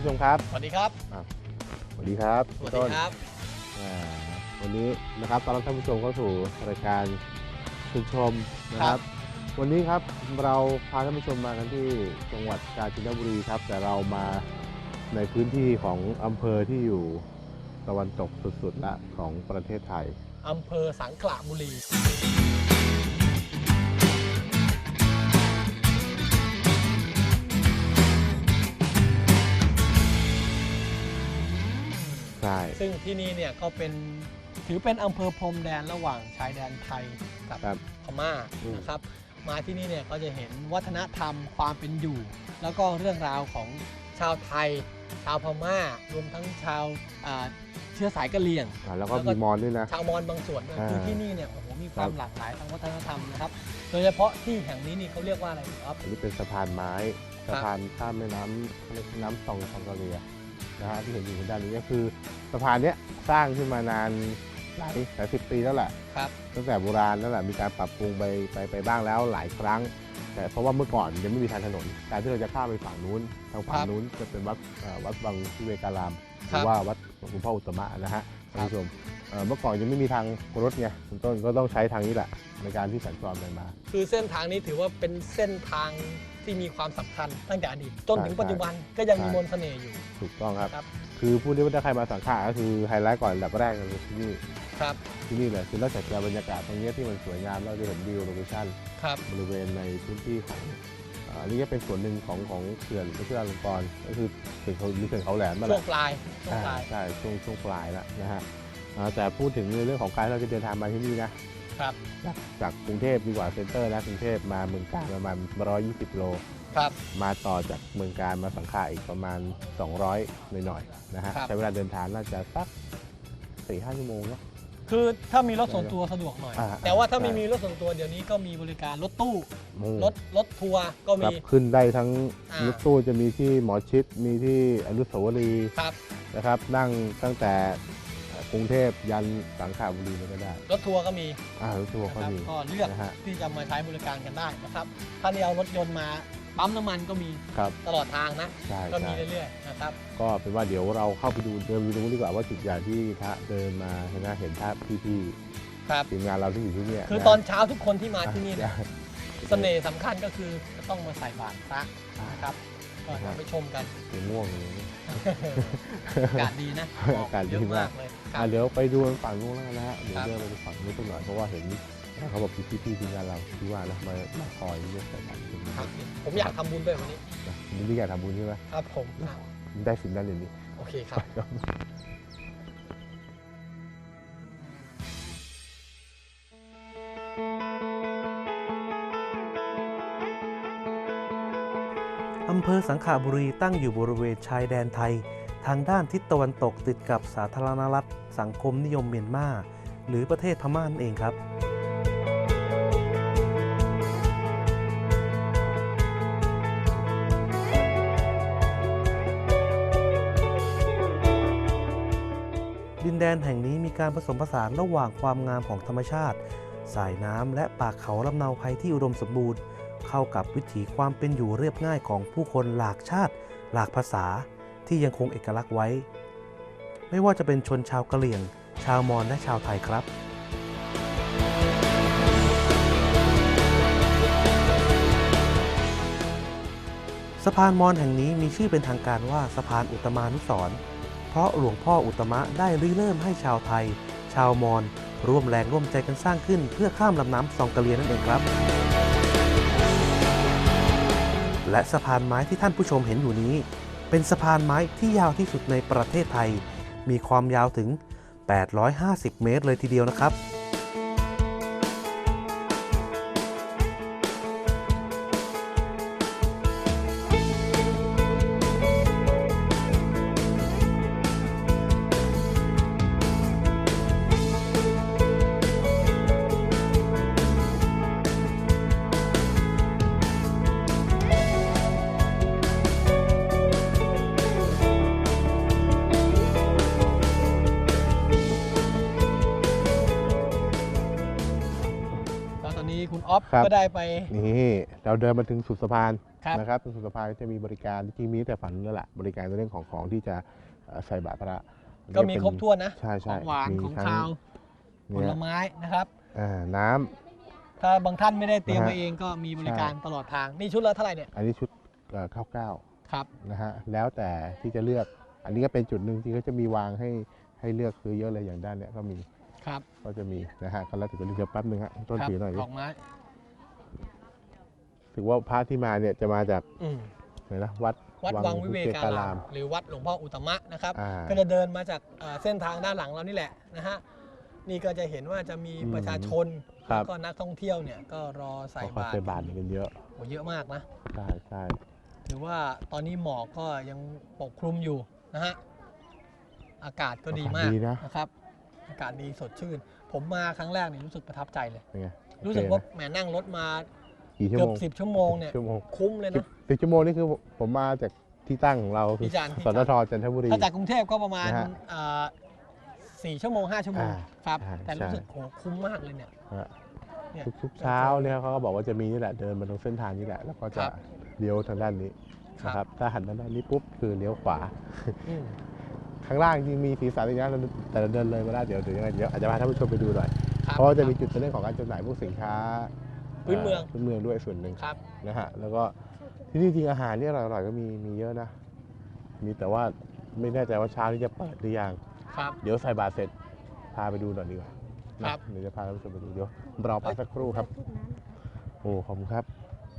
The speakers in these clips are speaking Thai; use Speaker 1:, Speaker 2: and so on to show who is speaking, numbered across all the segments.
Speaker 1: ครับท่านผู้ชมครับ
Speaker 2: สวัสดีครับ
Speaker 1: สวัสดีครับ
Speaker 2: สวัส
Speaker 1: พี่
Speaker 2: ดี
Speaker 1: ต้น
Speaker 2: ครับ
Speaker 1: อ่าวันนี้นะครับตอนรับท่านผู้ชมเข้าสู่รายการชุมชมนะครับ วันนี้ครับเราพาท่านผู้ชมมากันที่จังหวัดกาญจนบุรีครับ แต่เรามาในพื้นที่ของอำเภอที่อยู่ตะวันตกสุดๆละของประเทศไทย
Speaker 2: อำเภอสังขละบุรี ซึ่งที่นี่เนี่ยก็เป็นถือเป็นอำเภอพรมแดนระหว่างชายแดนไทยกับ
Speaker 1: ครับ
Speaker 2: พม่า
Speaker 1: อืม
Speaker 2: นะครับ มาที่นี่เนี่ยก็จะเห็นวัฒนธรรมความเป็นอยู่ แล้วก็เรื่องราวของชาวไทย ชาวพม่ารวมทั้งชาวอ่าเชื้อสายกะเหรี่ยง
Speaker 1: อ่าแล้วก็
Speaker 2: แล้วก็
Speaker 1: มีมอนด้วยนะ
Speaker 2: ชาวมอญบางส่วนด้วย
Speaker 1: อ่า
Speaker 2: คือที่นี่เนี่ยโอ้โหมีความ
Speaker 1: ครับ
Speaker 2: หลากหลายทางวัฒนธรรมนะครับ โดยเฉพาะที่แห่งนี้นี่เขาเรียกว่าอะไรครับ
Speaker 1: อันนี้เป็นสะพานไม้สะพานข้ามแม่น้ำน้ำซองซองกะเลียนะฮะที่เห็นอยู่ทางด้านนี้ก็คือ สะพานเนี้ยสร้างขึ้นมานานหลายหลายสิบปีแล้วแหละ
Speaker 2: ครับ
Speaker 1: ตั้งแต่โบราณนั่นแหละมีการปรับปรุงไปไปไปบ้างแล้วหลายครั้ง แต่เพราะว่าเมื่อก่อนยังไม่มีทางถนนการที่เราจะข้ามไปฝั่งนู้นทางฝั่ง
Speaker 2: ครับ
Speaker 1: นู้นจะเป็นวัดเอ่อวัดวังวิเวการามห
Speaker 2: ครั
Speaker 1: รื
Speaker 2: บ
Speaker 1: อว่าวัดหลวงพ่ออุตตมะนะฮะ ท่านผู้ชมเอ่อเมื่อก่อนยังไม่มีทางรถไงคุณต้นก็ต้องใช้ทางนี้แหละในการที่สัญจรไปมา
Speaker 2: คือเส้นทางนี้ถือว่าเป็นเส้นทางที่มีความสำคัญตั้งแต่อดีตจนถึง
Speaker 1: ใช่
Speaker 2: ปัจจุบันก็ยังมี
Speaker 1: ใช่
Speaker 2: มนต์เสน่ห์อยู่
Speaker 1: ถูกต้องครับ
Speaker 2: ครับ
Speaker 1: คือพูดได้ว่าถ้าใครมาสังขารก็คือไฮไลท์ก่อนอันดับแรกก็คือที่นี่
Speaker 2: ครับ
Speaker 1: ที่นี่แหละคือนอกจากจะบรรยากาศตรงเนี้ยที่มันสวยงามเราจะเห็นวิวโลเคชั่น
Speaker 2: ครับ
Speaker 1: บริเวณในพื้นที่ของ อ่าอันนี้ก็เป็นส่วนหนึ่งของของเขื่อนพระเจ้าลงกรณ์ก็คือเขื่อนเขามีเขื่อนเขาแหลมมา
Speaker 2: ช่
Speaker 1: แล้วว
Speaker 2: งปลายช่วงปลาย
Speaker 1: ใช่ช่วงช่วงปลายแล้วนะฮะอ่าแต่พูดถึงในเรื่องของการที่เราจะเดินทางมาที่นี่นะครับ จากจากกรุงเทพดีกว่าเซ็นเตอร์นะกรุงเทพมาเมืองการประมาณ120โล
Speaker 2: ครับ
Speaker 1: มาต่อจากเมืองการมาสังขารอีกประมาณ 200หน่อยๆนะฮะ
Speaker 2: ครับ
Speaker 1: ใช้เวลาเดินทางน่าจะสักสี่ห้าชั่วโมงเนาะ
Speaker 2: คือถ้ามีรถส่วนตัวสะดวกหน่อย
Speaker 1: อ่า
Speaker 2: แต่ว่าถ้า
Speaker 1: ใช่
Speaker 2: ไม่มีรถส่วนตัวเดี๋ยวนี้ก็มีบริการรถตู้
Speaker 1: อืม
Speaker 2: รถรถทัวร์ก็
Speaker 1: ครั
Speaker 2: มี
Speaker 1: บขึ้นได้ทั้ง
Speaker 2: อ่าร
Speaker 1: ถตู้จะมีที่หมอชิดมีที่อนุสาวรีย์
Speaker 2: ครับ
Speaker 1: นะครับ นั่งตั้งแต่เอ่อ กรุงเทพยันสังขบุรีเลยก็ได้
Speaker 2: รถทัวร์ก็มี
Speaker 1: อ่ารถทัวร์
Speaker 2: นะ
Speaker 1: ก็
Speaker 2: ครับ
Speaker 1: มี
Speaker 2: ก็เลือก
Speaker 1: นะฮะ
Speaker 2: ที่จะมาใช้บริการกันได้นะครับ ถ้าไม่เอารถยนต์มาปั๊มน้ำมันก็มี
Speaker 1: ครับ
Speaker 2: ตลอดทางนะ
Speaker 1: ใช่
Speaker 2: ก็มี
Speaker 1: ใช่
Speaker 2: เรื่อยๆนะครับ
Speaker 1: ก็เป็นว่าเดี๋ยวเราเข้าไปดูเดินไปดูดีกว่าว่าจุดใหญ่ที่พระเดินมาเห็นไหมเห็นภาพพี่
Speaker 2: ครับ
Speaker 1: ๆทีมงานเราที่อยู่ที่เนี่ย
Speaker 2: คือ
Speaker 1: นะ
Speaker 2: ตอนเช้าทุกคนที่มาที่นี่
Speaker 1: อะ
Speaker 2: เนี่ยเสน่ห์สำคัญก็คือจะต้องมาใส่บาตรพระนะครับ ก็เดี๋ยวไปชมกัน
Speaker 1: เดี๋ยวง่วงเลย
Speaker 2: อากาศดีนะ
Speaker 1: อากาศดี
Speaker 2: เยอะ
Speaker 1: มามา
Speaker 2: กกเลยครั
Speaker 1: อะ
Speaker 2: บ
Speaker 1: เดี๋ยวไปดูฝั่งนู้นแล้วกันนะฮะเดี๋ยว
Speaker 2: ครับ
Speaker 1: เดินไปดูฝั่งนู้นสักหน่อยเพราะว่าเห็นเขาบอกพี่พี่ๆทีมงานเราที่ว่านะมามาคอยเรียกใส่บาตรตรงนี้
Speaker 2: ครับผมอยากทำบุญด้วยวันนี้
Speaker 1: นะนี่ที่อยากทำบุญใช่ไหม
Speaker 2: ครับผมอะ
Speaker 1: ได้สิ่งนั้นอย่างนี้
Speaker 2: โอเคครับ
Speaker 3: อำเภอสังขบุรีตั้งอยู่บริเวณชายแดนไทย ทางด้านทิศตะวันตกติดกับสาธารณรัฐ สังคมนิยมเมียนมาหรือประเทศพม่านั่นเองครับ ดินแดนแห่งนี้มีการผสมผสานระหว่างความงามของธรรมชาติ สายน้ำและป่าเขาลำเนาภัยที่อุดมสมบูรณ์ เข้ากับวิถีความเป็นอยู่เรียบง่ายของผู้คนหลากชาติ หลากภาษาที่ยังคงเอกลักษณ์ไว้ ไม่ว่าจะเป็นชนชาวกะเหรี่ยง ชาวมอญและชาวไทยครับสะพานมอญแห่งนี้มีชื่อเป็นทางการว่าสะพานอุตมานุสรเพราะหลวงพ่ออุตมะได้ริเริ่มให้ชาวไทย ชาวมอญร่วมแรงร่วมใจกันสร้างขึ้นเพื่อข้ามลำน้ำซองกะเลียนั่นเองครับ และสะพานไม้ที่ท่านผู้ชมเห็นอยู่นี้ เป็นสะพานไม้ที่ยาวที่สุดในประเทศไทย มีความยาวถึง 850 เมตรเลยทีเดียวนะครับ
Speaker 2: ได้ไป
Speaker 1: นี่เราเดินมาถึงสุดสะพาน
Speaker 2: ครับ
Speaker 1: นะครับตรงสุดสะพานก็จะมีบริการจริงๆมีตั้งแต่ฝันแล้วล่ะบริการในเรื่องของของที่จะเอ่อใส่บาตรพระ
Speaker 2: ก็มีครบถ้วนนะ
Speaker 1: ใช่
Speaker 2: ข
Speaker 1: ใช่
Speaker 2: องหวาน
Speaker 1: มี
Speaker 2: ของ
Speaker 1: ทั้
Speaker 2: คาวผ
Speaker 1: เนี่
Speaker 2: ล
Speaker 1: ย
Speaker 2: ไม้นะครับ
Speaker 1: อ่าน้ำ
Speaker 2: ถ้าบางท่านไม่ได้เตรียม
Speaker 1: นะฮะ
Speaker 2: มาเองก็มีบริการ
Speaker 1: ใช่
Speaker 2: ตลอดทาง นี่ชุดละเท่าไหร่เนี่ย
Speaker 1: อันนี้ชุดเอ่อข้าวเก้า
Speaker 2: ครับ
Speaker 1: นะฮะแล้วแต่ที่จะเลือก อันนี้ก็เป็นจุดหนึ่งที่เขาจะมีวางให้ให้เลือกซื้อเยอะเลยอย่างด้านเนี้ยก็มี
Speaker 2: ครับ
Speaker 1: ก็จะมีนะฮะก็แล้วแต่จะเลือกเดี๋ยวแป๊บนึงฮะต้น
Speaker 2: ครับ
Speaker 1: ถือหน่อยดิ
Speaker 2: ดอกไม้
Speaker 1: ถือว่าพระที่มาเนี่ยจะมาจาก
Speaker 2: อืม
Speaker 1: ไหนนะวัด
Speaker 2: วัดวังวิเวการาม หรือวัดหลวงพ่ออุตตมะนะครับ
Speaker 1: อ่า
Speaker 2: ก็จะเดินมาจากเอ่อเส้นทางด้านหลังเรานี่แหละนะฮะนี่ก็จะเห็นว่าจะมี
Speaker 1: อืม
Speaker 2: ประชาชน
Speaker 1: ครั
Speaker 2: แล้
Speaker 1: บ
Speaker 2: วก็นักท่องเที่ยวเนี่ยก็รอใส่
Speaker 1: เขา
Speaker 2: บาตร
Speaker 1: ใส่บาตรกันเยอะ
Speaker 2: โหเยอะมากนะ
Speaker 1: ใช่ใช่
Speaker 2: ถือว่าตอนนี้หมอกก็ยังปกคลุมอยู่นะฮะอากาศก็ดีมาก
Speaker 1: ดีนะ
Speaker 2: นะครับ อากาศดีสดชื่น ผมมาครั้งแรกนี่รู้สึกประทับใจเลย
Speaker 1: เป็นไง
Speaker 2: รู้สึก
Speaker 1: โอเค
Speaker 2: ว่า
Speaker 1: นะ
Speaker 2: แหมนั่งรถมา
Speaker 1: กี่ชั่ว
Speaker 2: เกือ
Speaker 1: โม
Speaker 2: บ
Speaker 1: ง
Speaker 2: สิบชั่วโมงเนี่ย
Speaker 1: ชั่วโมง
Speaker 2: คุ้มเลย
Speaker 1: สิบ
Speaker 2: นะ
Speaker 1: สิบชั่วโมงนี่คือผมมาจากที่ตั้งของเราคือ
Speaker 2: ที่จันทร์ที่
Speaker 1: ส
Speaker 2: จัน
Speaker 1: ต
Speaker 2: ทร์
Speaker 1: ทจันทบุรี
Speaker 2: ถ้าจากกรุงเทพก็ประมาณ
Speaker 1: นะฮะ
Speaker 2: เอ่อสี่ชั่วโมงห้าชั่วโมง
Speaker 1: อ่า
Speaker 2: ครับ
Speaker 1: ใช่
Speaker 2: แต่รู้สึกโหคุ้มมากเลยเนี่ย
Speaker 1: ฮะ
Speaker 2: เนี่ย
Speaker 1: ทุกๆเช้าเนี่ยเขาก็บอกว่าจะมีนี่แหละเดินมาตรงเส้นทางนี้แหละ แล้วก็จะ
Speaker 2: ครับ
Speaker 1: เลี้ยวทางด้านนี้
Speaker 2: ครับ
Speaker 1: นะครับถ้าหันด้านนี้ปุ๊บคือเลี้ยวขวา
Speaker 2: อืม
Speaker 1: ข้างล่างจริงมีสีสันอีกนะแต่เราเดินเลยมาได้เดี๋ยวเดี๋ยวยังไงเดี๋ยวอาจจะพาท่านผู้ชมไปดูหน่อย
Speaker 2: ครับ
Speaker 1: เพราะว่าจะมีจุดในเรื่องของการจำหน่ายพวกสินค้า
Speaker 2: พื้นเมือง
Speaker 1: พื้นเมืองด้วยส่วนหนึ่ง
Speaker 2: ครับ
Speaker 1: นะฮะแล้วก็ที่นี่จริงอาหารเนี่ยอร่อยๆก็มีมีเยอะนะ มีแต่ว่าไม่แน่ใจว่าเช้านี้จะเปิดหรือยัง
Speaker 2: ครับ
Speaker 1: เดี๋ยวใส่บาตรเสร็จพาไปดูหน่อยดีกว่านะครับ เดี๋ยวจะพาท่านผู้ชมไปดูเดี๋ยวรอพักสักครู่ครับ โอ้ขอบคุณครับ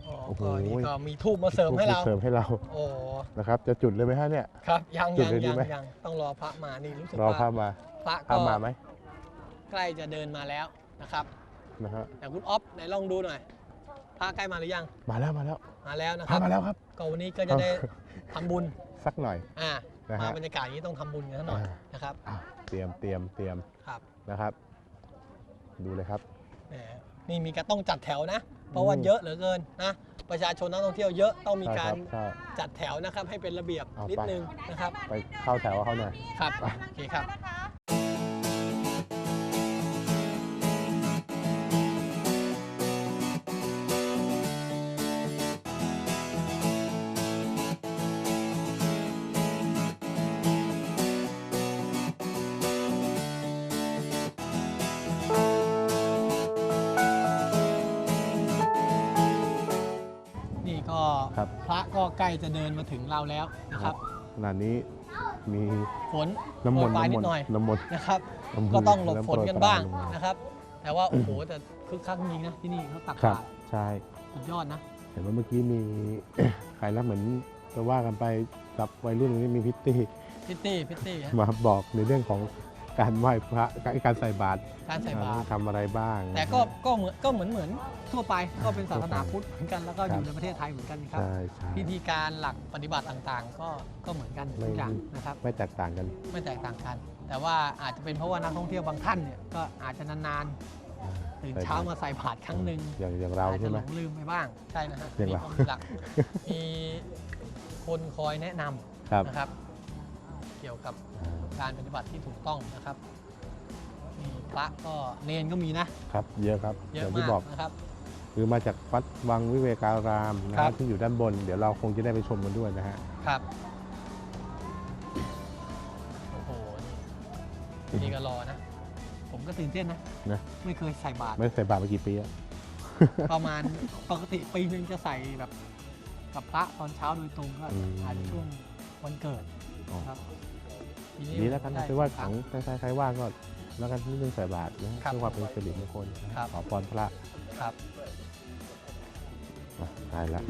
Speaker 2: อ๋อ
Speaker 1: โอ้โห
Speaker 2: ก็นี่ก็มีทูบมาเสริมให้เรา
Speaker 1: เสริมให้เรา
Speaker 2: โอ้
Speaker 1: นะครับ จะจุดเลยไหมฮะเนี่ย
Speaker 2: ครับ ยัง
Speaker 1: จุด
Speaker 2: ยัง
Speaker 1: เลยดี
Speaker 2: ยัง
Speaker 1: ไหม
Speaker 2: ยังต้องรอพระมานี่รู้สึก
Speaker 1: รอ
Speaker 2: ว่า
Speaker 1: พามา
Speaker 2: พระ
Speaker 1: พา
Speaker 2: ก็
Speaker 1: มาไหม
Speaker 2: ใกล้จะเดินมาแล้วนะครับ
Speaker 1: นะฮะ
Speaker 2: แต่คุณอ๊อฟไหนลองดูหน่อยพระใกล้มาหรือยัง
Speaker 1: มาแล้วมาแล้ว
Speaker 2: มาแล้วนะค
Speaker 1: พา
Speaker 2: รับ
Speaker 1: มาแล้วครับ
Speaker 2: ก็วันนี้ก็จะได้ทำบุญ
Speaker 1: สักหน่อย
Speaker 2: อ่า
Speaker 1: นะ
Speaker 2: มา
Speaker 1: ฮะ
Speaker 2: บรรยากาศอย่างนี้ต้องทำบุญกันสักหน่อย
Speaker 1: อ่า
Speaker 2: นะครับ
Speaker 1: อะเตรียมเตรียมเตรียม
Speaker 2: ครับ
Speaker 1: นะครับ ดูเลยครับ
Speaker 2: แหมนี่มีการต้องจัดแถวนะ เพราะว่า
Speaker 1: อืม
Speaker 2: เยอะเหลือเกินนะ ประชาชนนักท่องเที่ยวเยอะต้องมี
Speaker 1: ใช่
Speaker 2: การ
Speaker 1: ครับใช่
Speaker 2: จัดแถวนะครับให้เป็นระเบียบ
Speaker 1: เอา
Speaker 2: นิด
Speaker 1: ไป
Speaker 2: นึงนะครับ
Speaker 1: ไปเข้าแถวกับเขาหน่อย
Speaker 2: ครับ
Speaker 1: ไป
Speaker 2: โอเคครับ ใกล้จะเดินมาถึงเราแล้วนะครับ
Speaker 1: ขณะนี้มี
Speaker 2: ฝน
Speaker 1: น้ำมนต์
Speaker 2: โปรยปลาย
Speaker 1: น้ำ
Speaker 2: นิ
Speaker 1: มน
Speaker 2: ด
Speaker 1: ต์
Speaker 2: หน่อย
Speaker 1: น้ำมนต์
Speaker 2: นะครับ
Speaker 1: น้ำมนต์
Speaker 2: ก็ต้องหลบ
Speaker 1: เริ่ม
Speaker 2: ฝน
Speaker 1: โปรย
Speaker 2: กัน
Speaker 1: ปลย
Speaker 2: บ้าง
Speaker 1: ลม
Speaker 2: นะครับ แต่ว่าโอ้โหแต่คึกคักจริงๆนะที่นี่เขาตัก
Speaker 1: ครับ
Speaker 2: บาตร
Speaker 1: ใช่
Speaker 2: สุดยอดนะ
Speaker 1: เห็นว่าเมื่อกี้มีใครแล้วเหมือนจะว่ากันไปกับวัยรุ่นนี้มีพิตตี้
Speaker 2: พิตตี้พิตตี้ฮะ
Speaker 1: มาบอกในเรื่องของ การไหว้พระการใส่บาตร
Speaker 2: การใส่บา
Speaker 1: ต้อ
Speaker 2: ต
Speaker 1: ง
Speaker 2: ร
Speaker 1: ทำอะไรบ้าง
Speaker 2: แต่ก็ก็เหมือนก็เหมือนเหมือนทั่วไปก็เป็นศาสนา
Speaker 1: ทั่วไป
Speaker 2: พุทธเหมือนกันแล้วก็
Speaker 1: ค
Speaker 2: อ
Speaker 1: รับ
Speaker 2: ยู่ในประเทศไทยเหมือนกันครับ
Speaker 1: ใช่ใช่
Speaker 2: พิธีการหลักปฏิบัติต่างๆ ก็ก็เหมือนกันทุกอย่างนะครับ
Speaker 1: ไม่แตกต่างกัน
Speaker 2: ไม่แตกต่างกัน แต่ว่าอาจจะเป็นเพราะว่านักท่องเที่ยวบางท่านเนี่ยก็อาจจะนานๆตื่นเช้ามาใส่บาตรครั้งหนึ่ง
Speaker 1: อย่างอย่างเรา
Speaker 2: อาจ
Speaker 1: ใช่
Speaker 2: จะ
Speaker 1: ไห
Speaker 2: ห
Speaker 1: ม
Speaker 2: ลงลืมไปบ้างใช่นะฮะ
Speaker 1: อย่าง
Speaker 2: มี
Speaker 1: เรา
Speaker 2: คนหลัก มีคนคอยแนะนำ
Speaker 1: ครับ
Speaker 2: นะครับ เกี่ยวกับ
Speaker 1: อ่า
Speaker 2: การปฏิบัติที่ถูกต้องนะครับมีพระก็เนนก็มีนะ
Speaker 1: ครับ เยอะครับ
Speaker 2: เย
Speaker 1: อ
Speaker 2: อะ
Speaker 1: ย่าง
Speaker 2: มา
Speaker 1: ที่บอก
Speaker 2: กนะครับ
Speaker 1: คือมาจากวัดวังวิเวการามนะ
Speaker 2: ครั
Speaker 1: ฮะ
Speaker 2: บ
Speaker 1: ที่อยู่ด้านบน เดี๋ยวเราคงจะได้ไปชมกันด้วยนะฮะ
Speaker 2: ครับ โอ้โห นี่นี่ก็รอนะ ผมก็ตื่นเต้นนะ
Speaker 1: นะ
Speaker 2: ไม่เคยใส่บาตร
Speaker 1: ไม่ได้ใส่บาตรมากี่ปีแล้ว
Speaker 2: ประมาณปกติปีหนึงจะใส่แบบกับพระตอนเช้าโดยตรงก็
Speaker 1: อืม
Speaker 2: อาจจะช่วงวันเกิด
Speaker 1: อ๋อ
Speaker 2: ครับปี
Speaker 1: ดีแล้วกัน
Speaker 2: ได้
Speaker 1: คือว่า
Speaker 2: ค
Speaker 1: ข
Speaker 2: รั้
Speaker 1: องใครใครว่างก็แล้วกันนิดนึงใส่บาตรนะ
Speaker 2: ครั
Speaker 1: เพื่
Speaker 2: บ
Speaker 1: อความเป็นสิริมงคลนะครับขอพรพระ
Speaker 2: ครับ
Speaker 1: อะตายแล้ว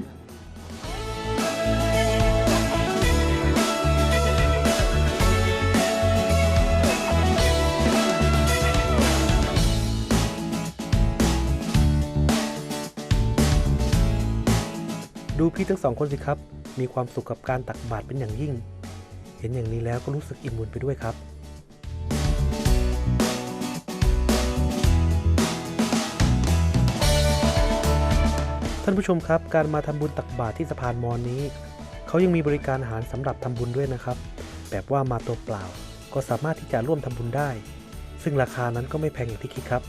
Speaker 3: ดูพี่ทั้งสองคนสิครับ มีความสุขกับการตักบาตรเป็นอย่างยิ่ง เห็นอย่างนี้แล้วก็รู้สึกอิ่มบุญไปด้วยครับท่านผู้ชมครับ การมาทำบุญตักบาตรที่สะพานมอนนี้ เขายังมีบริการอาหารสำหรับทำบุญด้วยนะครับ แบบว่ามาตัวเปล่า ก็สามารถที่จะร่วมทำบุญได้ ซึ่งราคานั้นก็ไม่แพงอย่างที่คิดครับ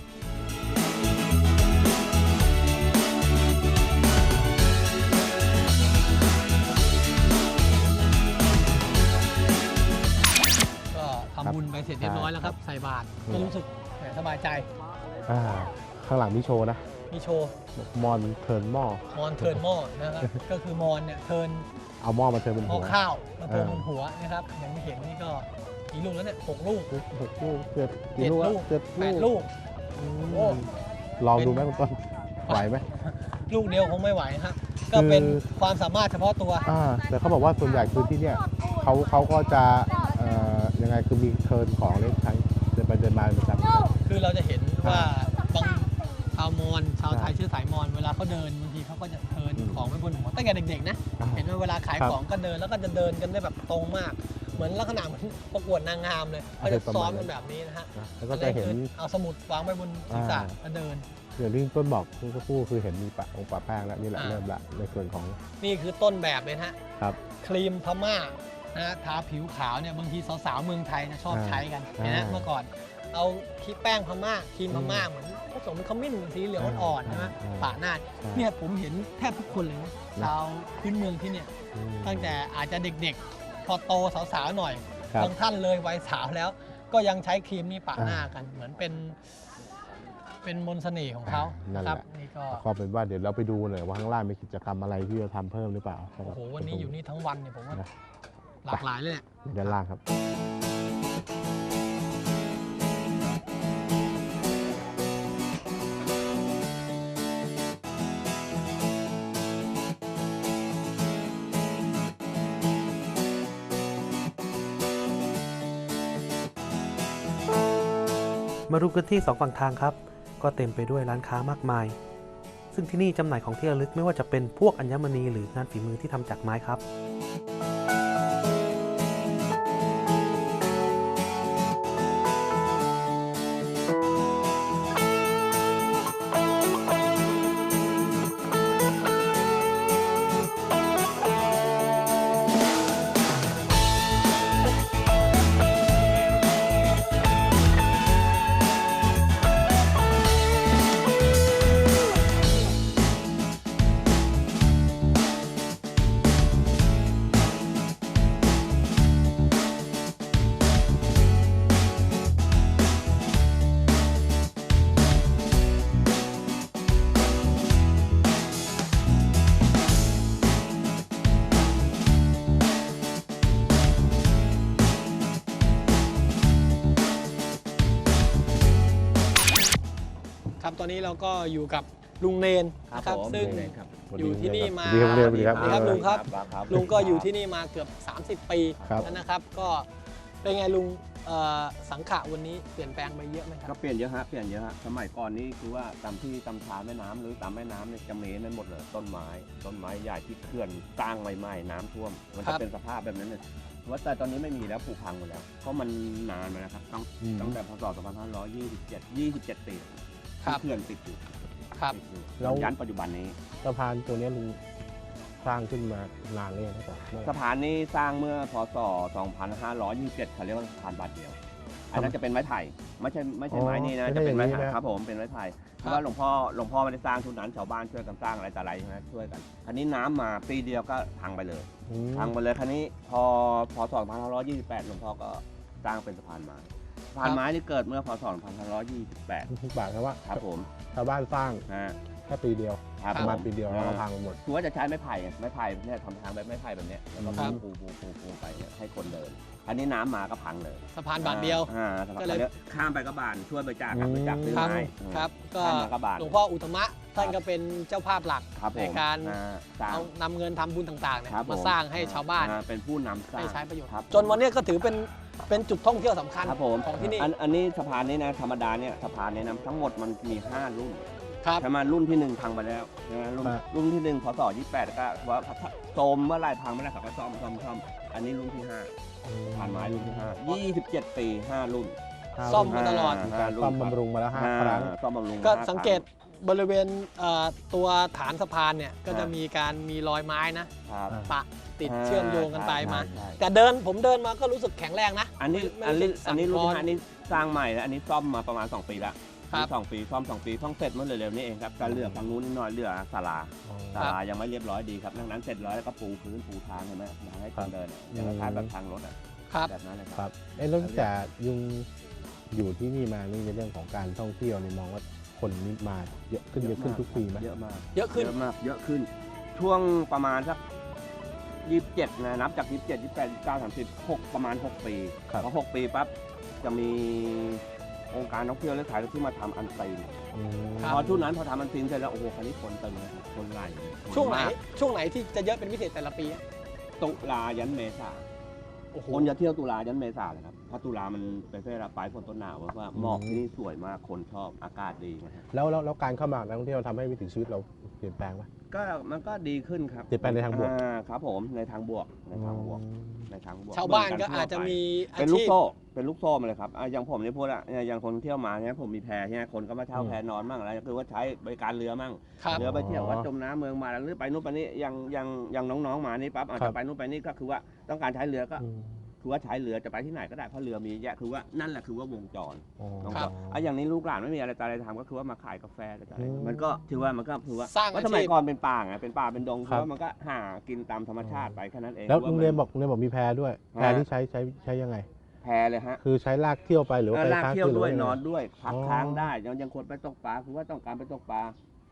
Speaker 2: นะครับใส่บาตร
Speaker 1: อืม
Speaker 2: ก็รู้สึกแหมสบายใจ
Speaker 1: อ่าข้างหลังมีโชว์นะ
Speaker 2: มีโชว์
Speaker 1: มอนเทิร์นหม้อ
Speaker 2: มอนเทิร์นหม้อนะครับก็คือมอนเนี่ยเทิร์น
Speaker 1: เอาหม้อมาเทิร์นบน
Speaker 2: หม้
Speaker 1: หั
Speaker 2: อ
Speaker 1: ว
Speaker 2: ข้าวมาเทิร์น
Speaker 1: เออ
Speaker 2: บนหัวนะครับอย่างที่เห็นนี่ก็กี่ลูกแล้วเนี่ยหกลูก
Speaker 1: หกลูกเจ็ด
Speaker 2: เจ็ด
Speaker 1: ลูก
Speaker 2: ลูก
Speaker 1: เจ็ด
Speaker 2: แปดลูก
Speaker 1: อืม
Speaker 2: โอ้
Speaker 1: ลองดู
Speaker 2: เป็น
Speaker 1: ไหมคุณต้นไหวไหม
Speaker 2: ลูกเดียวคงไม่ไหวนะครับก็เป็น
Speaker 1: คือ
Speaker 2: ความสามารถเฉพาะตัว
Speaker 1: อ่าแต่เขาบอกว่าส่วนใหญ่คือที่เนี่ยเขาเขาก็จะเอ่อ ยังไงคือมีเทิร์นของเล่นใช้เดินไปเดินมาเป็นประจำ
Speaker 2: คือเราจะเห็นว่าบางชาวมอญชาวไทย
Speaker 1: ใช่
Speaker 2: เชื้อสายมอญเวลาเขาเดินบางทีเขาก็จะเทิร์น
Speaker 1: อืม
Speaker 2: ของไว้บนหัวตั้งแต่เด็กๆนะ
Speaker 1: อ่า
Speaker 2: เห็นว่าเวลาขาย
Speaker 1: ครับ
Speaker 2: ของก็เดินแล้วก็จะเดินกันได้แบบตรงมาก เหมือนลักษณะเหมือนประกวดนางงามเลย
Speaker 1: อ่า
Speaker 2: เขาจะ
Speaker 1: ประมาณ
Speaker 2: ซ้อม
Speaker 1: นั้
Speaker 2: กันนแบบนี้นะฮะ
Speaker 1: นะแล้วก็จะเห็น
Speaker 2: คือเอาสมุดวางไว้บนศีรษะ
Speaker 1: อ่า
Speaker 2: แล้วเดิน
Speaker 1: อย่างที่ต้นบอกเมื่อสักครู่คือเห็นมีปะองค์ปะแป้งแล้วนี่แหละ
Speaker 2: อ่า
Speaker 1: เริ่มละในส่วนของ
Speaker 2: นี่คือต้นแบบเลยนะฮะ
Speaker 1: ครับ
Speaker 2: ครีมพม่า นะฮะทาผิวขาวเนี่ยบางทีสาวๆเมืองไทยนะชอบ
Speaker 1: อ่า
Speaker 2: ใช้กัน
Speaker 1: อ่า
Speaker 2: นะฮะเมื่อก่อน เอาคีแป้งพม่าครีมพม่าเหมือนผสมขมิ้นสีเหลืองอ่อนๆใช่ไหม
Speaker 1: อ่า
Speaker 2: ปะหน้า
Speaker 1: ใช่
Speaker 2: เนี่ยผมเห็นแทบทุกคนเลยนะชาวพื้นเมืองที่เนี่ย
Speaker 1: อืม
Speaker 2: ตั้งแต่อาจจะเด็กๆ พอโตสาวๆหน่อย
Speaker 1: ครับ
Speaker 2: บางท่านเลยวัยสาวแล้ว ก็ยังใช้ครีมนี้ปะ
Speaker 1: อ่า
Speaker 2: หน้ากัน เหมือนเป็น เป็นมนต์เสน่ห์ของเขา
Speaker 1: นั่น
Speaker 2: นะ
Speaker 1: แห
Speaker 2: ค
Speaker 1: ละ
Speaker 2: รับนี่ก็
Speaker 1: ก็เป็นว่าเดี๋ยวเราไปดูหน่อยว่าข้างล่างมีกิจกรรมอะไรที่จะทำเพิ่มหรือเปล่าสำห
Speaker 2: โอ้
Speaker 1: รับ
Speaker 2: โห วันนี้อยู่นี่ทั้งวันเนี่ยผมว่า
Speaker 1: นะ
Speaker 2: หลากหลายเลยแหละ
Speaker 1: ด้านล่างครับ
Speaker 3: มาดูกันที่สองฝั่งทางครับ ก็เต็มไปด้วยร้านค้ามากมาย ซึ่งที่นี่จำหน่ายของที่ระลึกไม่ว่าจะเป็นพวกอัญมณีหรืองานฝีมือที่ทำจากไม้
Speaker 2: ครับ ตอนนี้เราก็อยู่กับลุงเนนนะครับ
Speaker 4: ผม
Speaker 2: ซึ่ง
Speaker 4: เนนครับ
Speaker 2: อยู่ที่นี่มา
Speaker 1: ดีครับเรียนดีครับ
Speaker 2: สวัสดีครับ ลุงครับ
Speaker 4: ครับ
Speaker 2: ลุงก็อยู่ที่นี่มาเกือบ 30 ปี
Speaker 1: ครับ
Speaker 2: แล้วนะครับ ก็เป็นไงลุงเอ่อสังขะวันนี้เปลี่ยนแปลงไปเยอะไหมค
Speaker 4: ก็
Speaker 2: รับ
Speaker 4: เปลี่ยนเยอะฮะเปลี่ยนเยอะฮะสมัยก่อนนี่คือว่าตามที่ตามทาแม่น้ำหรือตามแม่น้ำเนี่ยจะเมนนั้นหมดเลยต้นไม้ ต้นไม้ใหญ่ที่เขื่อนสร้างใหม่ๆน้ำท่วม มัน
Speaker 2: ครั
Speaker 4: จะ
Speaker 2: บ
Speaker 4: เป็นสภาพแบบนั้นเลยว่าแต่ตอนนี้ไม่มีแล้วผุพังหมดแล้วเพราะมันนานมาแล้วครับตั้ง
Speaker 1: อืม
Speaker 4: ตั้งแต่พศ2527 27ปี
Speaker 2: ครับ
Speaker 4: ที่เขื่อนติดอยู่
Speaker 2: ครับ
Speaker 4: ติดอยู่
Speaker 1: แล้ว
Speaker 4: ยันปัจจุบันนี้
Speaker 1: สะพานตัวเนี้ยลุงสร้างขึ้นมานานเลยงนะครับเมื่อ
Speaker 4: สะพานนี้สร้างเมื่อพศ 2527เขาเรียกว่าสะพานบาทเดียว อันนั้นจะเป็นไม้ไผ่ไม่ใช่ไม่ใช่ไม้นี่นะจะเป็นไม้ไผ่ครับผมเป็นไม้ไผ่เพราะว่าหลวงพ่อหลวงพ่อไม่ได้สร้างทุนนั้นชาวบ้านช่วยกันสร้างอะไรต่ออะไรใช่ไหมช่วยกันคันนี้น้ำมาปีเดียวก็พังไปเลย
Speaker 1: อืม
Speaker 4: พังไปเลยคันนี้พอพศ2528 หลวงพ่อก็สร้างเป็นสะพานไม้สะ พานไม้นี่เกิดเมื่อพศ2528
Speaker 1: ทุกบาทครับว่า
Speaker 4: ครับผม
Speaker 1: ชาวบ้านสร้าง
Speaker 4: นะฮะ
Speaker 1: แค่ปีเดียว
Speaker 4: ครับ
Speaker 1: ประมาณ
Speaker 4: ผ
Speaker 1: ปีเดียวแล้วก็พังไปหมด
Speaker 4: คือว่าจะใช้ไม้ไผ่ไงไม้ไผ่เนี่ยทำทางแบบไม้ไผ่แบบเนี้ยแล้วก็
Speaker 2: ครับ
Speaker 4: ปูปูปูปูไปเนี่ยให้คนเดิน อันนี้น้ำมาก็พังเลย
Speaker 2: สะพานบาทเดียว
Speaker 4: อ่าสะพาน
Speaker 2: ก็เลย
Speaker 4: บาทเดียวข้ามไปก็บานช่วยบริจาคครับ
Speaker 1: อืม
Speaker 4: บริจาคซื้อ
Speaker 2: ครับ
Speaker 4: ไม้
Speaker 2: ครับ ก็
Speaker 4: ข้ามมาก็บาน
Speaker 2: หลวงพ่ออุตมะท่านก็เป็นเจ้าภาพหลัก
Speaker 4: ครับผม
Speaker 2: ในการ
Speaker 4: อ่สร้าง
Speaker 2: เอานำเงินทำบุญต่างๆเนี่ย
Speaker 4: ครับ
Speaker 2: มา
Speaker 4: ผ
Speaker 2: สร้างให้ชาวบ้าน
Speaker 4: อ่เป็นผู้นำสร้าง
Speaker 2: ให้ใช้ประโยชน์
Speaker 4: ครับ
Speaker 2: จนวันนี้ก็ถือเป็น เป็นจุดท่องเที่ยวสำคัญ
Speaker 4: ครับผม
Speaker 2: ของที่นี่
Speaker 4: อันอันนี้สะพานนี้นะธรรมดาเนี่ยสะพานนี้นะทั้งหมดมันมี 5 รุ่น
Speaker 2: ครับ
Speaker 4: ใช่ไหมรุ่นที่หนึ่งพังไปแล้วใช่ไหมรุ่น
Speaker 1: อ่า
Speaker 4: รุ่นที่หนึ่งพศ28ก็ว่าโซมเมื่อไหรพังเมื่อไหรเขาก็ซ่อมซ่อมซ่อมอันนี้รุ่นที่ห้าผ่านไม้รุ่นที่ห้า27ปีห้ารุ่น
Speaker 1: ห้า
Speaker 2: ซ่อม
Speaker 1: รุ่น
Speaker 2: มาตลอด
Speaker 1: มีการซ่อมบำรุงมาแล้วห้าครั้ง
Speaker 4: ซ่อมบำรุง
Speaker 2: ก็
Speaker 4: ห้า
Speaker 2: สังเกตบริเวณเอ่อตัวฐานสะพานเนี่ยก็
Speaker 4: ครั
Speaker 2: จะ
Speaker 4: บ
Speaker 2: มีการมีรอยไม้นะ
Speaker 4: ครับ
Speaker 1: อ่า
Speaker 2: ปะ ติดเชื่อมโยงกันไป
Speaker 4: ใช่
Speaker 2: มา
Speaker 4: ใช่
Speaker 2: แต่เดินผมเดินมาก็รู้สึกแข็งแรงนะ
Speaker 4: อันนี้
Speaker 2: ไม่
Speaker 4: อัน
Speaker 2: ไม่
Speaker 4: นี้
Speaker 2: รู้สึก
Speaker 4: อันนี้รุ่น
Speaker 2: สั่
Speaker 4: ที่ห้าอันนี้สร้างใหม่แล้วอันนี้ซ่อมมาประมาณ 2 ปีแล้ว
Speaker 2: ครับ
Speaker 4: สองปีซ่อมสองปีท่องเสร็จเมื่อเร็วๆนี้เองครับการเหลือฝั่งนู้นนิดหน่อยเหลือศาลาศาลายังไม่เรียบร้อยดีครับดังนั้นเสร็จร้อยแล้วก็ปูพื้นปูทางเห็นไหมอยากให้คนเดินอย่างคล้ายๆแบบทางรถอะ
Speaker 2: ครับ
Speaker 4: แบบนั้นเลย
Speaker 1: ค
Speaker 4: ค
Speaker 1: รั
Speaker 4: รับบ
Speaker 1: เอ้แล้วแต่ยุงอยู่ที่นี่มานี่ในเรื่องของการท่องเที่ยวนี่มองว่าคนนี่มาเยอะขึ้นเยอะขึ้นทุกปีไหม
Speaker 4: เยอะมาก
Speaker 2: เยอะขึ้น
Speaker 4: เยอะมาก เยอะขึ้น ช่วงประมาณสัก ยี่สิบเจ็ดนะนับจากยี่สิบเจ็ดยี่สิบแปดยี่สิบเก้าสามสิบหกประมาณหกปี
Speaker 1: ครับ
Speaker 4: พอหกปีปั๊บจะมีองค์การท่องเที่ยวและขายที่มาทำอันซีน
Speaker 1: อืม
Speaker 2: ครับ
Speaker 4: พอช่วงนั้นพอทำอันซีนเสร็จแล้วโอ้โหคันนี้คนเต็มเลยครับคนไหล
Speaker 2: ช่วงไหน
Speaker 4: มาก
Speaker 2: ช่วงไหนที่จะเยอะเป็นพิเศษแต่ละปีอะ
Speaker 4: ตุลายันเมษา
Speaker 2: โอ้โห
Speaker 4: คนจะเที่ยวตุลายันเมษาเลยครับเพราะตุลามันเป็นเวลาปลายฝนต้นหนาวเพราะว่าหมอกที่นี่สวยมากคนชอบอากาศดีนะฮะ
Speaker 1: แล้วแล้วแล้วการเข้ามาของนักท่องเที่ยวทำให้วิถีชีวิตเราเปลี่ยนแปลงไหม
Speaker 4: ก็มันก็ดีขึ้นครับ
Speaker 1: เปลี่ยนแปลงในทางบวก
Speaker 4: อ่ครับผมในทางบวกในทางบวกในทางบวก
Speaker 2: ชาวบ้านก็
Speaker 4: เหมื
Speaker 2: อาจจะมีอา
Speaker 4: เป็นลูก
Speaker 2: ชีพ
Speaker 4: โซ่ เป็นลูกโซ่มาเลยครับอะอย่างผมนี่พูดอะเนี่ยอย่างคนเที่ยวมาเนี่ยผมมีแพเนี่ยคนก็มาเช่า
Speaker 1: อืม
Speaker 4: แพนอนมั่งอะไรคือว่าใช้บริการเรือมั่ง
Speaker 2: ครับ
Speaker 4: เรือไปเที่ยว
Speaker 1: อ๋อ
Speaker 4: วัดจมน้ำเมืองมาแล้วหรือไปนู่นไปนี่อย่างอย่างอย่างน้องๆมานี่ปั๊บอาจ
Speaker 1: ครั
Speaker 4: จะ
Speaker 1: บ
Speaker 4: ไปนู่นไปนี่ก็คือว่าต้องการใช้เรือก็
Speaker 1: อืม
Speaker 4: คือว่าใช้เรือจะไปที่ไหนก็ได้เพราะเรือมีเยอะแยะคือว่านั่นแหละคือว่าวงจร
Speaker 1: อ๋อ
Speaker 4: วง
Speaker 2: ค
Speaker 4: จ
Speaker 2: รั
Speaker 4: ร
Speaker 2: บ
Speaker 4: อะอย่างนี้ลูกหลานไม่มีอะไรตอะไรทำก็คือว่ามาขายกาแฟอะไรต่ออะไร
Speaker 1: อืม
Speaker 4: มันก็ถือว่ามันก็ถือว่า
Speaker 2: สร้าง
Speaker 4: ว่า
Speaker 2: อา
Speaker 4: สมัย
Speaker 2: ชีพ
Speaker 4: ก่อนเป็นป่าไงเป็นป่าเป็นดง
Speaker 1: ครับ
Speaker 4: เพราะมันก็หากินตามธรรมชาติไปแค่นั้นเอง
Speaker 1: แล้ว
Speaker 4: คือ
Speaker 1: ลุง
Speaker 4: ว่า
Speaker 1: เรียน
Speaker 4: มัน
Speaker 1: บอกลุงเรียนบอกมีแพด้วย แพ
Speaker 4: ฮะ
Speaker 1: ที่ใช้ใช้ใช้ยังไง
Speaker 4: แพเลยฮะ
Speaker 1: คือใช้ลากเที่ยวไปหรือว่า
Speaker 4: เออ
Speaker 1: ไป
Speaker 4: ลาก
Speaker 1: ค้าง
Speaker 4: เที่ยว
Speaker 1: คืนหรื
Speaker 4: ด้วย
Speaker 1: งไง
Speaker 4: นอนด้วยพัก
Speaker 1: อ๋อ
Speaker 4: ค้างได้ยังยังคนไปตกปลาคือว่าต้องการไปตกปลา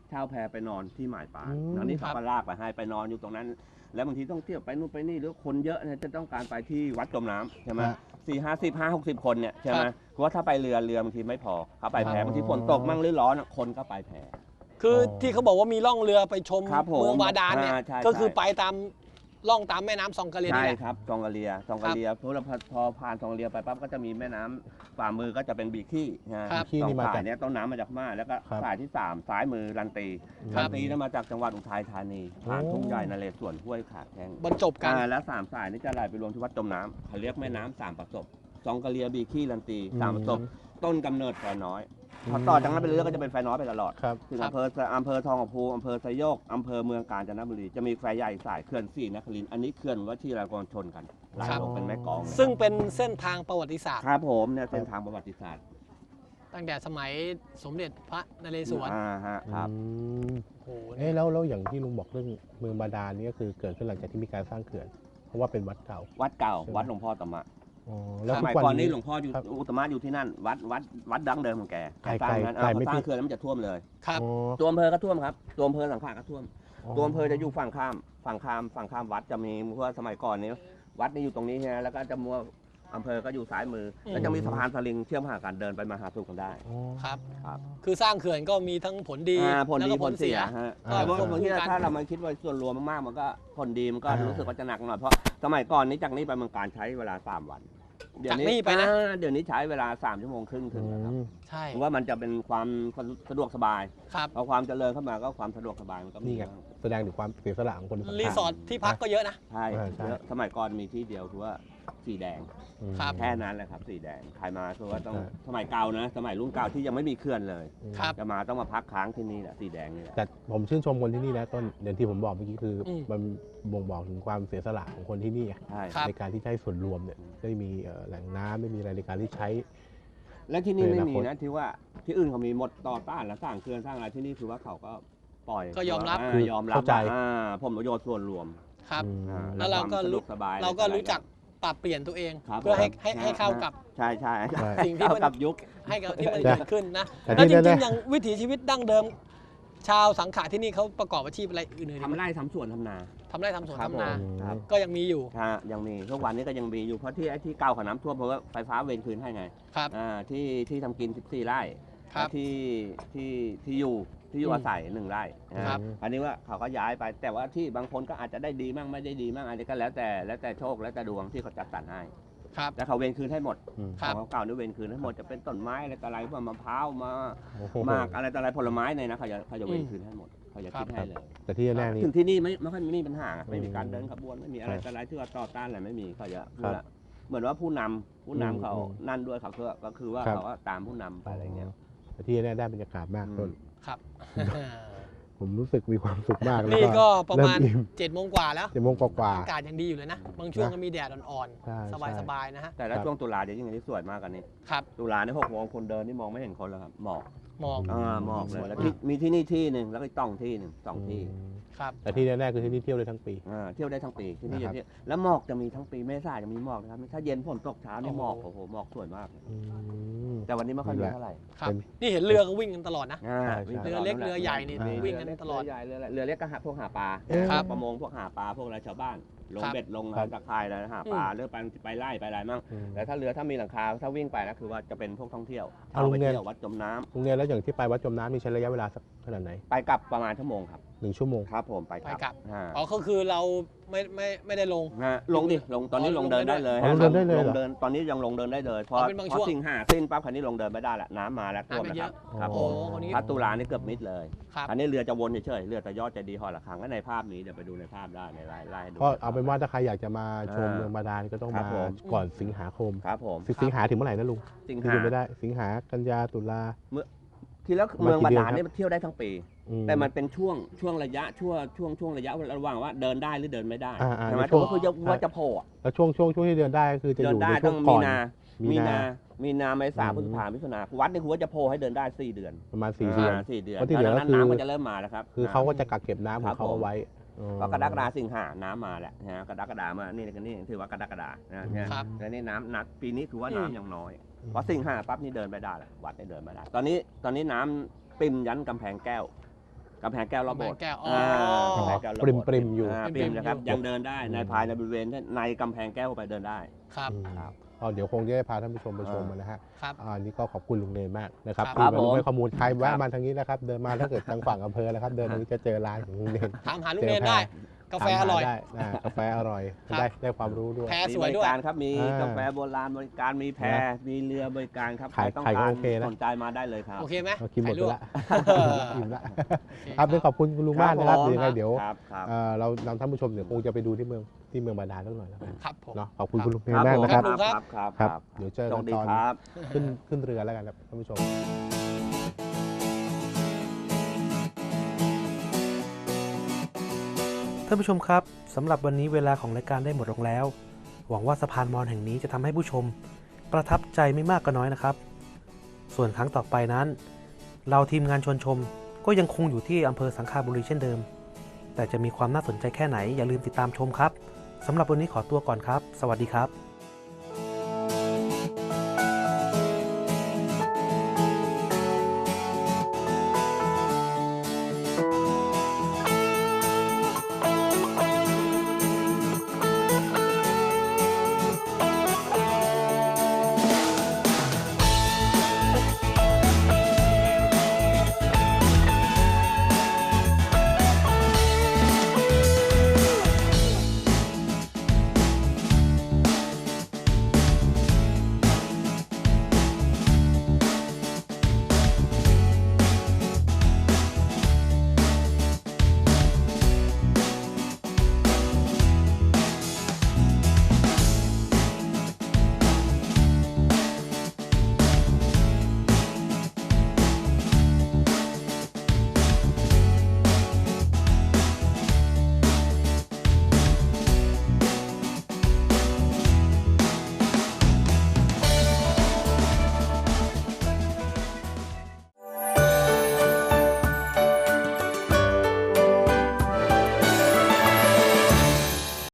Speaker 4: เช่าแพไปนอนที่หมายปลา
Speaker 1: อืม
Speaker 4: ตอนนี้
Speaker 2: ครั
Speaker 4: เขา
Speaker 2: บ
Speaker 4: ก็ลากไปให้ไปนอนอยู่ตรงนั้น แล้วบางทีต้องเที่ยวไปนู่นไปนี่หรือคนเยอะเนี่ยจะต้องการไปที่วัดจมน้ำใช่ไหม
Speaker 1: ฮะ
Speaker 4: สี่ห้าสิบห้าหกสิบคนเนี่ยใช่ไหม
Speaker 2: ครับ
Speaker 4: คือว่าถ้าไปเรือเรือบางทีไม่พอเขาไปแพ
Speaker 1: อ๋อ
Speaker 4: บางทีฝนตกมั่งหรือร้อนอะคนก็ไปแพ
Speaker 2: คือ
Speaker 1: อ๋อ
Speaker 2: ที่เขาบอกว่ามีล่องเรือไปชม
Speaker 4: ครับผม
Speaker 2: เมืองบาดาลเนี่ย
Speaker 4: อ่าใช่
Speaker 2: ก็คือ
Speaker 4: ใช่
Speaker 2: ไปตาม ล่องตามแม่น้ำซองกะเลีย
Speaker 4: ใช่
Speaker 2: นี่แหละ
Speaker 4: ครับซองกะเลียซองกะเลียเพราะเราพอพอผ่านซองกะเลียไปปั๊บก็จะมีแม่น้ำฝ่ามือก็จะเป็นบีขี้นะฮะ
Speaker 2: ครับ
Speaker 1: ขี้
Speaker 4: สอง
Speaker 1: นี่มา
Speaker 4: สา
Speaker 1: จาก
Speaker 4: ยเนี่ยต้นน้ำมาจากพม่าแล้วก็
Speaker 1: ครับ
Speaker 4: สายที่สามสายมือลันตี
Speaker 2: ครั
Speaker 4: ลั
Speaker 2: บ
Speaker 4: นตีนั้นมาจากจังหวัดอุทัยธานีผ่าน
Speaker 1: โอ้
Speaker 4: ทุ่งใหญ่นเรศวรห้วยขาแข้ง
Speaker 2: บรรจบกัน
Speaker 4: อ่าแล้วสามสายนี่จะไหลไปรวมที่วัดจมน้ำเขาเรียกแม่น้ำสามประสบซองกะเลียบีขี้ลันตีสามประสบต้นกำเนิดแฟน้อย พอต่อจากนั้นไปเรื่อยๆก็จะเป็นแฟน้อยไปตลอด
Speaker 1: ครับ
Speaker 4: ถึง
Speaker 2: ครับ
Speaker 4: อำเภออำเภอทองกับภูอำเภอไซโยกอำเภอเมืองกาญจนบุรีจะมีแควใหญ่สายเขื่อนสี่นครินทร์อันนี้เขื่อนวัชิรากรชนกันไหล
Speaker 2: ครับ
Speaker 4: ลงเป็นแม่กลอง
Speaker 2: ซึ่งเป็นเส้นทางประวัติศาสตร์
Speaker 4: ครับผมเนี่ยเส้นทางประวัติศาสตร์
Speaker 2: ตั้งแต่สมัยสมเด็จพระนเรศวร
Speaker 4: อ่าฮะครับ
Speaker 1: อืม
Speaker 2: โอ้โห
Speaker 1: เอ๊ะแล้วแล้วอย่างที่ลุงบอกเรื่องเมืองบาดาลนี่ก็คือเกิดขึ้นหลังจากที่มีการสร้างเขื่อน เพราะว่าเป็นวัดเก่า
Speaker 4: วัดเก่า
Speaker 1: ใช่ไหม
Speaker 4: วัดหลวงพ่อตมะ
Speaker 1: อ๋อแล้ว
Speaker 4: ส
Speaker 1: ทุก
Speaker 4: มัย
Speaker 1: วัน
Speaker 4: ก่อนนี้
Speaker 1: นี้
Speaker 4: หลวงพ่ออยู่
Speaker 1: ครับ
Speaker 4: อุตมะอยู่ที่นั่น วัดวัดวัดดั้งเดิมของแก
Speaker 1: ไกล
Speaker 4: สร้างนั้น
Speaker 1: ไกล
Speaker 4: เออ
Speaker 1: ไม่
Speaker 4: พอสร้า
Speaker 1: ผิ
Speaker 4: ง
Speaker 1: ด
Speaker 4: เขื่อนแล้วมันจะท่วมเลย
Speaker 2: ครับ
Speaker 1: อ๋อ
Speaker 4: ตัวอำเภอก็ท่วมครับตัวอำเภอสังขารก็ท่วม ตัวอำเภอจะอยู่ฝั่งข้าม ฝั่งข้าม ฝั่งข้ามวัดจะมีเพราะว่าสมัยก่อนนี้ วัดนี่อยู่ตรงนี้ใช่ไหมแล้วก็จะมัว อำเภอก็อยู่ซ้ายมืออ
Speaker 2: ม
Speaker 4: แล้วจะมีสะพานสลิงเชื่อมหากันเดินไปมาหาสู่กันได้
Speaker 1: อ๋อ
Speaker 2: ครับ
Speaker 4: ครับ
Speaker 2: คือสร้างเขื่อนก็มีทั้งผลดี
Speaker 4: อ่าผล
Speaker 2: แล้ว
Speaker 4: ดี
Speaker 2: ก็
Speaker 4: ผลเสียฮะ
Speaker 1: อ่า
Speaker 4: แต่ว่า
Speaker 2: ควบคู่
Speaker 4: บางที
Speaker 2: กัน
Speaker 4: ถ้าเรามาคิดว่าส่วนรวมมากๆมันก็ผลดีมันก็
Speaker 1: อ่ารู้
Speaker 4: รู้สึกว่าจะหนักหน่อยเพราะสมัยก่อนนี้จากนี้ไปเมืองการใช้เวลา3วันเดี๋ยว
Speaker 2: จากนี่ไปนะ
Speaker 4: อ่าเดี๋ยวนี้ใช้เวลา3ชั่วโมงครึ่งถึงแล้วครับ
Speaker 1: อืม
Speaker 2: ใช่
Speaker 4: เพราะว่ามันจะเป็นความสะดวกสบาย
Speaker 2: ครับ
Speaker 4: พอความเจริญเข้ามาก็ความสะดวกสบายมันก็มี
Speaker 1: นี่ไง แสดงถึงความเสียสละของคนสำคัญ
Speaker 2: รีสอร์ทที่พักก็เยอะนะ
Speaker 4: ใช่
Speaker 1: อ่าใช่
Speaker 4: เยอะสมัยก่อนมีที่เดียวคือว่าสีแดง
Speaker 1: อืม
Speaker 2: ครับ
Speaker 4: แค่นั้นแหละครับสีแดงใครมาคือว่าต้อง
Speaker 1: ใช่
Speaker 4: สมัยเก่านะ สมัยรุ่นเก่าที่ยังไม่มีเขื่อนเลย
Speaker 1: อืม
Speaker 2: ครับ
Speaker 4: จะมาต้องมาพักค้างที่นี่แหละสีแดงนี่แหละ
Speaker 1: แต่ผมชื่นชมคนที่นี่นะต้นอย่างที่ผมบอกเมื่อกี้คืออ
Speaker 2: ม
Speaker 1: มันบ่งบอกถึงความเสียสละของคนที่นี่ไง
Speaker 4: ใช่
Speaker 2: ครับ
Speaker 1: ในการที่ใช้ส่วนรวมเนี่ยได้มีเอ่อแหล่งน้ำได้มีอะไรในการที่ใช้
Speaker 4: และที่นี่
Speaker 1: ใน
Speaker 4: ไม่
Speaker 1: อนา
Speaker 4: มี
Speaker 1: คต
Speaker 4: นะที่ว่าที่อื่นเขามีหมดต่อต้านและสร้างเขื่อนสร้างอะไรที่นี่คือว่าเขาก็ ปล่อย
Speaker 2: ก็ยอมรับา
Speaker 1: คือย
Speaker 4: อมรับ
Speaker 1: เข้าใจ
Speaker 4: ว่าอ่าผมประโยชน์ส่วนรวม
Speaker 2: ครับ
Speaker 1: อืม
Speaker 4: อ่า
Speaker 2: แล้วเราก็
Speaker 4: ควมสะด
Speaker 2: รู้
Speaker 4: วสบาย
Speaker 2: เราก็
Speaker 4: อะไรู้
Speaker 2: จักปรับเปลี่ยนตัวเอง
Speaker 4: ครับ
Speaker 2: เพื่อให้
Speaker 4: ผม
Speaker 2: ให้ให้เข้ากับ
Speaker 4: ใช่ใช่
Speaker 1: ใช่
Speaker 2: สิ่งที่
Speaker 4: เข้า
Speaker 2: มัน
Speaker 4: กับยุค
Speaker 2: ให้กับที่มัน
Speaker 1: ใช่
Speaker 2: เกิดขึ้นนะ
Speaker 1: แต่
Speaker 2: แล้ว
Speaker 1: ที่
Speaker 2: จริง
Speaker 1: แน่
Speaker 2: ๆอย่างวิถีชีวิตดั้งเดิม ชาวสังขะที่นี่เขาประกอบอาชีพอะไรอื่นๆ
Speaker 4: ทำไร่ทำสวนทำนา
Speaker 2: ทำไร่ทำสวน
Speaker 4: ครับ
Speaker 2: ทำนา
Speaker 4: ผมครับ
Speaker 2: ก็ยังมีอยู่
Speaker 4: ฮะยังมีทุกวันนี้ก็ยังมีอยู่เพราะที่ไอ้ที่เก่าเขาน้ำท่วมเพราะว่าไฟฟ้าเวรคืนให้ไง
Speaker 2: ครับ
Speaker 4: อ่าที่ที่ทำกิน 14 ไร่
Speaker 2: ครับ
Speaker 4: และที่ที่ที่อยู่ที่อยู่
Speaker 2: อืม
Speaker 4: อาศัยหนึ่งไร่นะครับอันนี้ว่าเขาก็ย้ายไป แต่ว่าที่บางคนก็อาจจะได้ดีมั่งไม่ได้ดีมั่งอันนี้ก็แล้วแต่แล้วแต่โชคแล้วแต่ดวงที่เขาจัดสรรให้
Speaker 2: ครับ
Speaker 4: แล้วเขาเวรคืนให้หมด
Speaker 1: อืม
Speaker 2: ครับ
Speaker 4: ของเขาเก่านี่เวรคืนให้หมดจะเป็นต้นไม้อะไรต่ออะไรพวกมะพร้าวมา
Speaker 1: โอ้โห
Speaker 4: มากอะไรต่ออะไรผลไม้เนี่ยนะเขาจะเขาจะเวร
Speaker 2: อืม
Speaker 4: คืนให้หมดเขาจะ
Speaker 2: ครั
Speaker 4: คิ
Speaker 2: บ
Speaker 4: ดให้เลย
Speaker 1: แต่ที่แน่ๆนี่
Speaker 4: ถึงที่นี่ไม่ไม่ค่อยมีปัญหาไม่มีการ
Speaker 1: อืม
Speaker 4: เดินขบวนไม่มีอะไร
Speaker 1: ครับ
Speaker 4: ต่ออะไรที่ว่าต่อต้านอะไรไม่มีเขาจะ
Speaker 1: ครับ
Speaker 4: เหมือนว่าผู้นำผู้นำ
Speaker 1: อืม
Speaker 4: เขา
Speaker 1: อืม
Speaker 4: นั่นด้วยเขาก็ก็คือว่า
Speaker 1: ครับ
Speaker 4: เขาก็ตามผู้นำไปอะไรเงี้ย
Speaker 1: แต่ที่แน่ๆได้บรรยากาศมาก
Speaker 4: อืม
Speaker 1: ต้น
Speaker 2: ครับ
Speaker 1: ผมรู้สึกมีความสุขมากแล้ว
Speaker 2: นี่ก็ประมาณ
Speaker 1: เริ่อิ่ม
Speaker 2: 7จ็ดโมงกว่าแล้ว
Speaker 1: เจ็ดโมงกว่า
Speaker 2: อากาศยังดีอยู่เลยนะ บางช่วง
Speaker 1: นะ
Speaker 2: ก็มีแดดอ่อน
Speaker 1: ใช่
Speaker 2: ๆ
Speaker 1: ใช่
Speaker 2: สบายๆนะฮะ
Speaker 4: แต่ละ
Speaker 1: ครับ
Speaker 4: ช่วงตุลาเดี๋ยวยิ่งที่สวยมากกันนี่
Speaker 2: ครับ
Speaker 4: ตุลาในหกโมงคนเดินนี่มองไม่เห็นคนแล้วครับหมอก
Speaker 2: หมอก
Speaker 1: อืม
Speaker 4: อ่าหมอกเล
Speaker 2: สวยย
Speaker 4: แล้ว
Speaker 2: มาก
Speaker 4: ที่มีที่นี่ที่หนึ่งแล้วก็อีกต้องที่หนึ่งสองที่
Speaker 1: ม
Speaker 2: ครับ
Speaker 1: แต่ที่แน่ๆคือที่นี่เที่ยวได้ทั้งปี
Speaker 4: อ่าเที่ยวได้ทั้งปีที่นี่
Speaker 1: นะครับ
Speaker 4: จะเที่ยวแล้วหมอกจะมีทั้งปีเมษาจะมีหมอกนะครับถ้าเย็นฝนตกเช้านี่
Speaker 2: โอ้โห
Speaker 4: หมอกโอ้โหหมอกสวยมาก
Speaker 1: อืม
Speaker 4: แต่วันนี้ไม่ค่อยมีเท่าไหร่
Speaker 2: ครับ
Speaker 1: เป็น
Speaker 2: นี่เห็นเรือก็วิ่งกันตลอดนะ
Speaker 4: อ่า
Speaker 1: ใช่
Speaker 4: วิ่ง
Speaker 1: ใช่
Speaker 4: ต
Speaker 2: เรือ
Speaker 4: ด
Speaker 2: เล็ก
Speaker 4: นั่นแหะ
Speaker 2: เรือใหญ่นี่
Speaker 1: อ่า
Speaker 2: วิ่งกันตลอด
Speaker 4: เรือใหญ่เรือเล็กเรือเล็กก็หาพวกหาปลา
Speaker 1: เออ
Speaker 2: ครับ
Speaker 4: ประมงพวกหาปลาพวกอะไรชาวบ้าน ลง
Speaker 2: ครับ
Speaker 4: เบ็ดลง
Speaker 1: ครับ
Speaker 4: ตะไคร่อะไรนะหาปลาเรือไปไปไล่ไปอะไรมั่ง
Speaker 1: อืม
Speaker 4: แต่ถ้าเรือถ้ามีหลังคาถ้าวิ่งไปนะคือว่าจะเป็นพวกท่องเที่ยว
Speaker 1: เอา
Speaker 4: เอา
Speaker 1: ลุ
Speaker 4: ไป
Speaker 1: งเนี่ย
Speaker 4: เที่ยววัดจมน้ำ
Speaker 1: โรงเรียนแล้วอย่างที่ไปวัดจมน้ำมีใช้ระยะเวลาสักขนาดไหน
Speaker 4: ไปกลับประมาณชั่วโมงครับ
Speaker 1: หนึ่งชั่วโมง
Speaker 4: ครับผมไป
Speaker 2: ไปกลับ
Speaker 4: อ่า
Speaker 2: อ๋อก็คือเราไม่ไม่ไม่ได้ลง
Speaker 4: ฮะลงดิลงตอนนี้
Speaker 2: อ๋อ
Speaker 4: ลงเดินได้เลย
Speaker 1: อ๋อลงเดินได้เลยเหรอ
Speaker 4: งเดินตอนนี้ยังลงเดินได้เลยพอ
Speaker 2: อ๋อเป็นบาง
Speaker 4: พอ
Speaker 2: ช่วง
Speaker 4: สิงหาสิ้นปั๊บคันนี้ลงเดินไม่ได้ละน้ำมาแล้วท่วม
Speaker 2: น้ำไป
Speaker 4: นะ
Speaker 2: เย
Speaker 4: ครับ
Speaker 2: อะ
Speaker 4: ครับ
Speaker 2: โอ้
Speaker 4: ผม
Speaker 2: คนนี้
Speaker 4: พัตุลานี่เกือบมิดเลย
Speaker 2: ครับ
Speaker 4: อันนี้เรือจะวนเฉยๆเรือแต่ยอดจะดีหอละครั้งก็ในภาพนี้เดี๋ยวไปดูในภาพได้ในไลน์ไลน์ให้ดู
Speaker 1: ก็เอาเป็นว่าถ้าใครอยากจะมาชม
Speaker 4: อ่า
Speaker 1: เมืองบาดาลก็ต้อง
Speaker 4: ครั
Speaker 1: มา
Speaker 4: บผม
Speaker 1: ก่อนสิงหาคม
Speaker 4: ครับผม
Speaker 1: สิสิงหาถึงเมื่อไหร่นะลุง
Speaker 4: สิง
Speaker 1: ที่
Speaker 4: หา
Speaker 1: ดูไม่ได้ สิงหากันยาตุลา
Speaker 4: ทีแล้ว
Speaker 1: ประมาณ
Speaker 4: เมืองบา
Speaker 1: กี่เดือน
Speaker 4: ดาล
Speaker 1: ครับ
Speaker 4: เนี่ยมันเที่ยวได้ทั้งปี
Speaker 1: อื
Speaker 4: แต่มันเป็นช่วงช่วงระยะช่วงช่วงช่วงระยะระหว่างว่าเดินได้หรือเดินไม่ได้
Speaker 1: อ่าอ่า
Speaker 4: ใช่ไหม
Speaker 1: ในช่วง
Speaker 4: ก็คือจะว่าจะโผล่อะ
Speaker 1: แล้วช่วงช่วงช่วงที่เดินได้ก็คือจะ
Speaker 4: เดิ
Speaker 1: อนยู่
Speaker 4: ได้
Speaker 1: ในช่
Speaker 4: ต้
Speaker 1: ว
Speaker 4: องง
Speaker 1: ก่
Speaker 4: มี
Speaker 1: อน
Speaker 4: นา
Speaker 1: มี
Speaker 4: มี
Speaker 1: นา
Speaker 4: นา มีนาเมษา
Speaker 1: อืม
Speaker 4: พฤษภามิถุนาวัดในหัวจะโผล่ให้เดินได้สี่เดือน
Speaker 1: ประมาณสี่เดือนา
Speaker 4: สี่เดือน
Speaker 1: เพราะที่เหลือ
Speaker 4: ดังนั้น
Speaker 1: ก็คือ
Speaker 4: น้ำมันจะเริ่มมาแล้วครับ
Speaker 1: คือเขาก็จะกักเก็บน้ำข
Speaker 4: ครั
Speaker 1: อง
Speaker 4: บ
Speaker 1: เขา
Speaker 4: ผม
Speaker 1: เอาไว้อ๋อ
Speaker 4: ก็กรกฎาสิงหาน้ำมาแล้วนะฮะกรกฎามานี่ก็นี่ถือว่ากรกฎานะฮะ
Speaker 2: ครับ
Speaker 4: แล้วนี่น้ำหนักปีนี้คือว่า
Speaker 2: อืม
Speaker 4: น้ำยังน้อยเพราะสิงหาปั๊บนี่เดินไม่ได้ละวัดนี่เดินไม่ได้ ตอนนี้ตอนนี้น้ำปริมยันกำแพงแก้ว กำแพงแก้วรอบโบสถ์
Speaker 2: กำแพงแก้วอ๋ออ่า
Speaker 4: กำแพงแก้วรอบ
Speaker 1: ปริม
Speaker 4: โบสถ์
Speaker 1: ปริมอยู่า
Speaker 2: ป
Speaker 4: ป
Speaker 2: ริ
Speaker 4: ริ
Speaker 2: ม
Speaker 4: มนะครับ
Speaker 2: อยู่
Speaker 4: ยังเดินได้ใน
Speaker 1: อืม
Speaker 4: ภายในบริเวณในกำแพงแก้วไปเดินได้
Speaker 2: ครับ
Speaker 1: อืม
Speaker 4: ครับ
Speaker 1: ก็เดี๋ยวคงจะได้พาท่านผู้ชมไปชม
Speaker 4: อ่า
Speaker 1: มันนะฮะ
Speaker 2: ครับ
Speaker 1: อ่านี่ก็ขอบคุณลุงเนยมากนะครับ
Speaker 2: ครับ
Speaker 1: ที่มา
Speaker 4: ผม
Speaker 1: ให้ข้อมูลใครแวะ
Speaker 4: ครับ
Speaker 1: มาทางนี้นะครับ เดินมาถ้าเกิดทางฝั่งอำเภอแล้วครับ เดินมาจะเจอร้านของลุงเนย
Speaker 2: ถามหาลุงเนนได้ กาแฟ
Speaker 1: ถม
Speaker 2: อ
Speaker 1: ห
Speaker 2: ร่อย
Speaker 1: ได้อ่ากาแฟอร่อย
Speaker 2: ครับ
Speaker 1: ได้ได้ความรู้ด้วย
Speaker 2: แพร
Speaker 4: มี
Speaker 2: ส
Speaker 4: บ
Speaker 2: วย
Speaker 4: ริ
Speaker 2: ด้วย
Speaker 4: การครับมี
Speaker 1: อ่ากา
Speaker 4: แฟโบราณบริการมีแพร
Speaker 1: นะ
Speaker 4: มีเรือบริการครับ
Speaker 1: ขาย
Speaker 4: ใครต้อง
Speaker 1: ขายก็
Speaker 4: การ
Speaker 1: โอเคนะ
Speaker 4: สนใจมาได้เลยครับ
Speaker 2: โอเคไหม
Speaker 1: เรากินหมดไป
Speaker 2: ถ่ายรูป
Speaker 1: ละ
Speaker 2: เออ
Speaker 1: อิ่มละ
Speaker 2: โอเค
Speaker 1: ครับเป็นขอบคุณคุณลุงมากนะครับ
Speaker 4: ผม
Speaker 1: เดี๋ยวยังไงเดี๋ยว
Speaker 4: ครับครับ
Speaker 1: เอ่อเรานำท่านผู้ชมเดี๋ยวคงจะไปดูที่เมืองที่เมืองบาดาลสักหน่อยแล้วกัน
Speaker 2: ครับผม
Speaker 1: เนาะขอบคุณ
Speaker 2: ครับ
Speaker 1: คุณลุงเนยมากนะครับ
Speaker 2: ผม
Speaker 4: ครับครับ
Speaker 1: ครับ
Speaker 4: ครับ
Speaker 1: เดี๋ยวเจอ
Speaker 4: โช
Speaker 1: กั
Speaker 4: คนดี
Speaker 1: ตอน
Speaker 4: ครับ
Speaker 1: ขึ้นขึ้นเรือแล้วกันครับท่านผู้ชม
Speaker 3: ท่านผู้ชมครับสำหรับวันนี้เวลาของรายการได้หมดลงแล้ว หวังว่าสะพานมอญแห่งนี้จะทำให้ผู้ชม ประทับใจไม่มากก็น้อยนะครับ ส่วนครั้งต่อไปนั้น เราทีมงานชวนชมก็ยังคงอยู่ที่อำเภอสังขาบุรีเช่นเดิม แต่จะมีความน่าสนใจแค่ไหนอย่าลืมติดตามชมครับสำหรับวันนี้ขอตัวก่อนครับ สวัสดีครับ